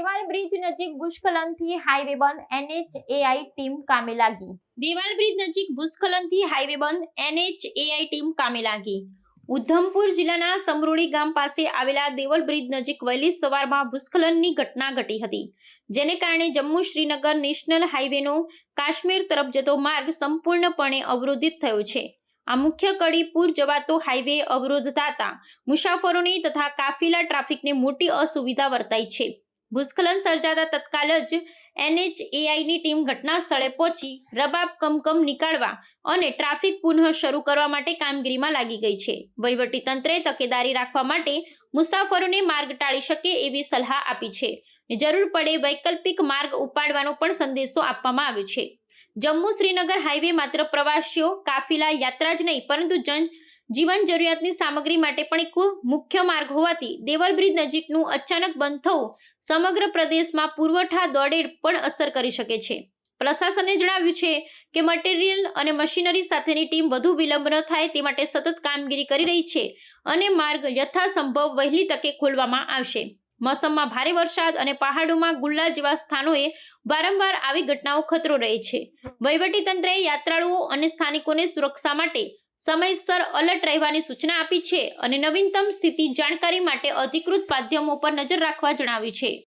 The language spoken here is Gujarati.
દેવલ બ્રિજ નજીક ભૂસ્ખલનથી હાઈવે બંધ, એનએચએઆઈ ટીમ કામે લાગી. દેવાલ બ્રિજ નજીક ભૂસ્ખલનથી હાઈવે બંધ, એનએચએઆઈ ટીમ કામે લાગી. ઉધમપુર જિલ્લાના સમરોળી ગામ પાસે આવેલા દેવલ બ્રિજ નજીક વહેલી સવારમાં ભૂસ્ખલનની ઘટના ઘટી હતી, જેને કારણે જમ્મુ શ્રીનગર નેશનલ હાઈવેનો કાશ્મીર તરફ જતો માર્ગ સંપૂર્ણપણે અવરોધિત થયો છે. આ મુખ્ય કડી પૂર જવાતો હાઈવે અવરોધતા થતા મુસાફરોને તથા કાફિલા ટ્રાફિકને મોટી અસુવિધા વર્તાઈ છે. ભૂસ્ખલન સર્જાતા તત્કાલ જ એનએચએઆઈની ટીમ ઘટના સ્થળે પહોંચી, રબાબ કમકમ નીકાળવા અને ટ્રાફિક પુનઃ શરૂ કરવા માટે કામગીરીમાં લાગી ગઈ છે. વહીવટી તંત્રે તકેદારી રાખવા માટે મુસાફરોને માર્ગ ટાળી શકે એવી સલાહ આપી છે. જરૂર પડે વૈકલ્પિક માર્ગ ઉપાડવાનો પણ સંદેશો આપવામાં આવ્યો છે. જમ્મુ શ્રીનગર હાઈવે માત્ર પ્રવાસીઓ, કાફિલા, યાત્રા જ નહીં, પરંતુ જન જીવન જરૂરિયાતની સામગ્રી માટે પણ એક મુખ્ય માર્ગ હોવાથી દેવલ બ્રિજ નજીકનું અચાનક બંધ થવું સમગ્ર પ્રદેશમાં પુરવઠા દોડે પણ અસર કરી શકે છે. પ્રશાસને જણાવ્યું છે કે મટીરિયલ અને મશીનરી સાથેની ટીમ વધુ વિલંબ ન થાય તે માટે સતત કામગીરી કરી રહી છે અને માર્ગ યથાસંભવ વહેલી તકે ખોલવામાં આવશે. મોસમમાં ભારે વરસાદ અને પહાડોમાં ગુલ્લા જેવા સ્થાનોએ વારંવાર આવી ઘટનાઓ ખતરો રહે છે. વહીવટી તંત્રએ યાત્રાળુઓ અને સ્થાનિકોને સુરક્ષા માટે સમયસર અલર્ટ રહેવાની સૂચના આપી છે અને નવીનતમ સ્થિતિ જાણકારી માટે અધિકૃત માધ્યમો પર નજર રાખવા જણાવ્યું છે.